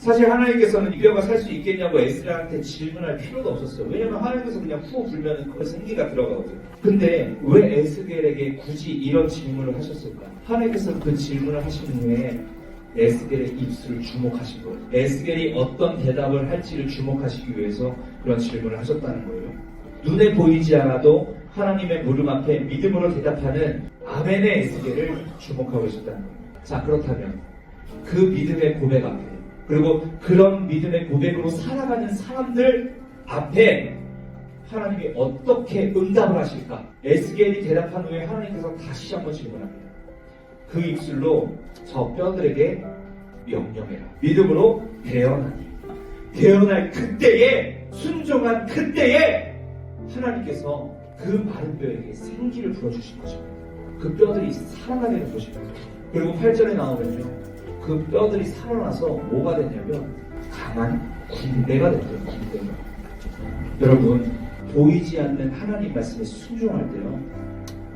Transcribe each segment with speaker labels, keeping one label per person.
Speaker 1: 사실 하나님께서는 이 뼈가 살 수 있겠냐고 에스라한테 질문할 필요도 없었어요. 왜냐면 하나님께서 그냥 후 불면은 그거 생기가 들어가거든요. 근데 왜 에스겔에게 굳이 이런 질문을 하셨을까? 하나님께서 그 질문을 하신 후에 에스겔의 입술을 주목하신 거예요. 에스겔이 어떤 대답을 할지를 주목하시기 위해서 그런 질문을 하셨다는 거예요. 눈에 보이지 않아도 하나님의 물음 앞에 믿음으로 대답하는 아멘의 에스겔을 주목하고 있었다는 거예요. 자, 그렇다면 그 믿음의 고백 앞에 그리고 그런 믿음의 고백으로 살아가는 사람들 앞에 하나님이 어떻게 응답을 하실까? 에스겔이 대답한 후에 하나님께서 다시 한번 질문합니다. 그 입술로 저 뼈들에게 명령해라. 믿음으로 대언하니. 대언할 그때에, 순종한 그때에 하나님께서 그 마른 뼈에게 생기를 불어주신 것입니다. 그 뼈들이 살아나게 된 것입니다. 그리고 8절에 나오면요. 그 뼈들이 살아나서 뭐가 됐냐면 강한 군대가 됐대요. 군대가. 여러분 보이지 않는 하나님 말씀에 순종할 때요.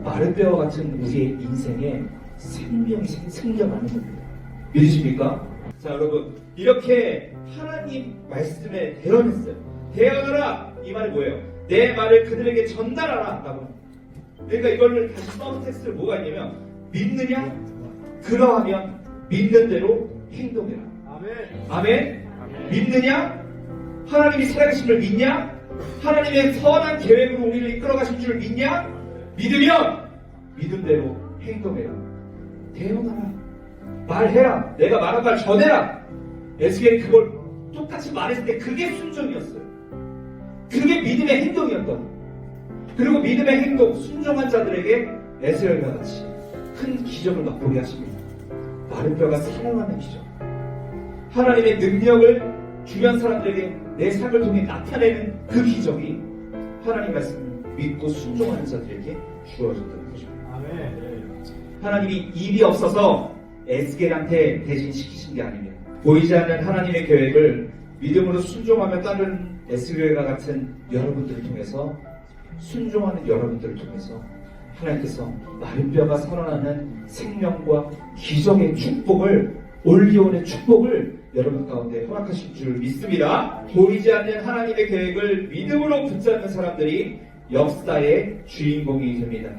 Speaker 1: 마른 뼈와 같은 우리의 인생에 생명이 생- 생겨나는 겁니다. 믿으십니까? 자 여러분 이렇게 하나님 말씀에 대언했어요. 대언하라 이 말이 뭐예요? 내 말을 그들에게 전달하라 라고 그러니까 이거를 다시 써서 텍스트를 뭐가 있냐면 믿느냐? 그러하면 믿는 대로 행동해라.
Speaker 2: 아멘.
Speaker 1: 아멘. 믿느냐? 하나님이 살아계신 줄 믿냐? 하나님의 선한 계획으로 우리를 이끌어가신 줄 믿냐? 믿으면 믿음대로 행동해라. 대언하라. 말해라. 내가 말한 말 전해라. 에스겔이 그걸 똑같이 말했을 때 그게 순종이었어요. 그게 믿음의 행동이었던. 그리고 믿음의 행동, 순종한 자들에게 에스겔과 같이 큰 기적을 맛보게 하십니다. 마른 뼈가 살아나는 기적. 하나님의 능력을 주변 사람들에게 내 삶을 통해 나타내는 그 기적이 하나님 말씀을 믿고 순종하는 자들에게 주어졌다는 것입니다.
Speaker 2: 아멘.
Speaker 1: 하나님이 입이 없어서 에스겔한테 대신 시키신 게 아닙니다. 보이지 않는 하나님의 계획을 믿음으로 순종하며 따르는 에스겔과 같은 여러분들을 통해서 순종하는 여러분들을 통해서 하나님께서 마른 뼈가 살아나는 생명과 기적의 축복을 올리온의 축복을 여러분 가운데 허락하실 줄 믿습니다. 보이지 않는 하나님의 계획을 믿음으로 붙잡는 사람들이 역사의 주인공이 됩니다.